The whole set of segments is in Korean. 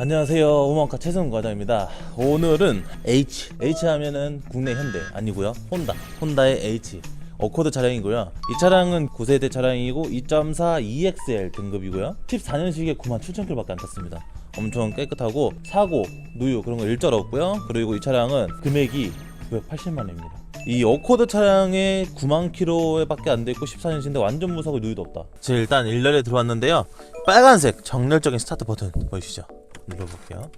안녕하세요. 오만카 최승훈 과장입니다. 오늘은 H. H 하면은 국내 현대 아니고요. 혼다. 혼다의 H. 어코드 차량이고요. 이 차량은 9세대 차량이고 2.4 EXL 등급이고요. 14년식에 97,000km밖에 안 탔습니다. 엄청 깨끗하고 사고 누유 그런 거 일절 없고요. 그리고 이 차량은 금액이 980만 원입니다. 이 어코드 차량에 9만 킬로에밖에 안돼 있고 14년식인데 완전 무사고 누유도 없다. 제 일단 일렬에 들어왔는데요. 빨간색 정렬적인 스타트 버튼 보이시죠? 눌러볼게요.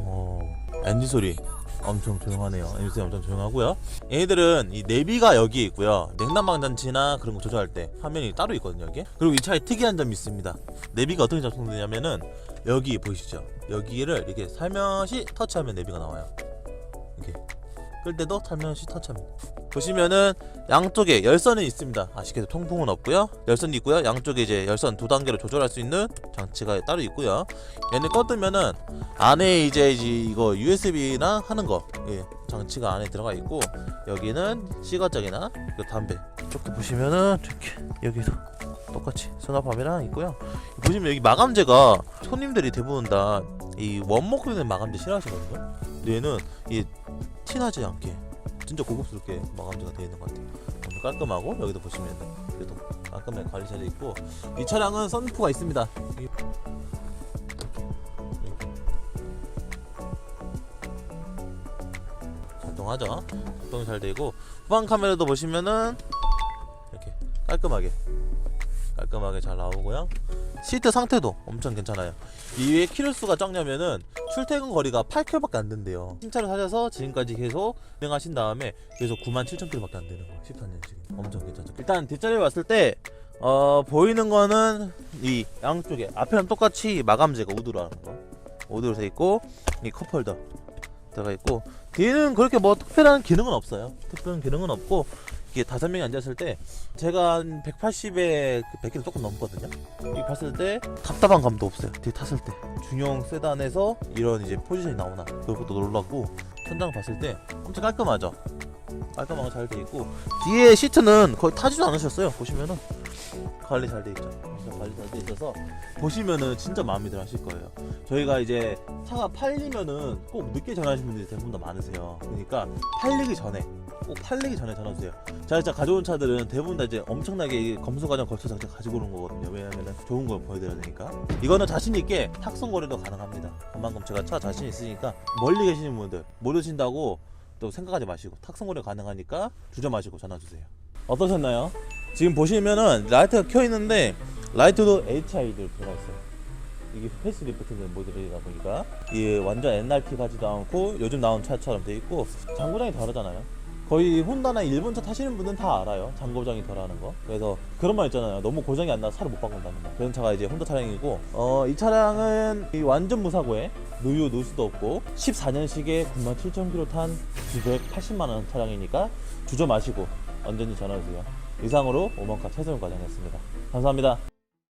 오, 엔진 소리 엄청 조용하네요. 엔진 소리 엄청 조용하고요. 얘들은 이 내비가 여기 있고요. 냉난방 장치나 그런 거 조절할 때 화면이 따로 있거든요. 여기. 그리고 이 차에 특이한 점이 있습니다. 내비가 어떻게 작동되냐면은 여기 보이시죠? 여기를 이렇게 살며시 터치하면 내비가 나와요. 이렇게 끌 때도 살며시 터치합니다. 보시면은 양쪽에 열선이 있습니다. 아시겠죠? 통풍은 없고요. 열선이 있고요. 양쪽에 이제 열선 두 단계로 조절할 수 있는 장치가 따로 있고요. 얘는 꺼뜨면은 안에 이제 이거 USB나 하는 거 예, 장치가 안에 들어가 있고 여기는 시가적이나 그 담배 이렇게 보시면은 이렇게 여기도 똑같이 수납함이랑 있고요. 보시면 여기 마감재가 손님들이 대부분 다 이 원목 된 마감재 싫어하시거든요. 근데 얘는 이 티나지 않게 진짜 고급스럽게 마감재가 되어 있는 것 같아요. 깔끔하고 여기도 보시면 그래도 깔끔하게 관리 잘돼 있고 이 차량은 썬루프가 있습니다. 이- 작동하죠. 작동이 잘 되고 후방 카메라도 보시면은 이렇게 깔끔하게 깔끔하게 잘 나오고요. 시트 상태도 엄청 괜찮아요. 이외에 키로수가 적냐면은 출퇴근 거리가 8km밖에 안 된대요. 신차를 사셔서 지금까지 계속 운행하신 다음에 그래서 97,000km밖에 안 되는 거예요. 14년씩. 엄청 괜찮죠. 일단 뒷자리에 왔을 때 어, 보이는 거는 이 양쪽에 앞에는 똑같이 마감재가 우드로 하는 거. 우드로 돼 있고 이 컵홀더 들어가 있고 뒤에는 그렇게 뭐 특별한 기능은 없어요. 특별한 기능은 없고 이게 다섯 명이 앉았을 때 제가 한 180에 100km 조금 넘거든요. 이 봤을 때 답답한 감도 없어요. 뒤에 탔을 때 중형 세단에서 이런 이제 포지션이 나오나 그것도 놀랐고 천장 봤을 때 엄청 깔끔하죠. 깔끔하고 잘 돼 있고 뒤에 시트는 거의 타지도 않으셨어요. 보시면은 관리 잘 돼 있죠. 관리 잘 돼 있어서 보시면은 진짜 마음에 들어 하실 거예요. 저희가 이제 차가 팔리면은 꼭 늦게 전화하시는 분들이 대부분 다 많으세요. 그러니까 팔리기 전에 꼭 팔리기 전에 전화 주세요. 진짜 가져온 차들은 대부분 다 이제 엄청나게 이 검수 과정 거쳐서 가지고 오는 거거든요. 왜냐면은 좋은 걸 보여드려야 되니까. 이거는 자신 있게 탁송 거래도 가능합니다. 그만큼 제가 차 자신 있으니까 멀리 계시는 분들 모르신다고 또 생각하지 마시고 탁송 거래 가능하니까 주저 마시고 전화 주세요. 어떠셨나요? 지금 보시면은 라이트가 켜 있는데 라이트도 HI들 들어가 있어요. 이게 페이스 리프트는 모델이다 보니까 이게 완전 NRT 가지도 않고 요즘 나온 차처럼 돼 있고 장고장이 다르잖아요. 거의 혼다나 일본 차 타시는 분은 다 알아요. 장고장이 덜하는 거. 그래서 그런 말 있잖아요. 너무 고장이 안 나서 차를 못 바꾼다는 거. 그런 차가 이제 혼다 차량이고 어, 이 차량은 이 완전 무사고에 누유 누수도 없고 14년식에 97,000km 탄 980만 원 차량이니까 주저 마시고 언제든지 전화 주세요. 이상으로 오만카 최세훈 과장이었습니다. 감사합니다.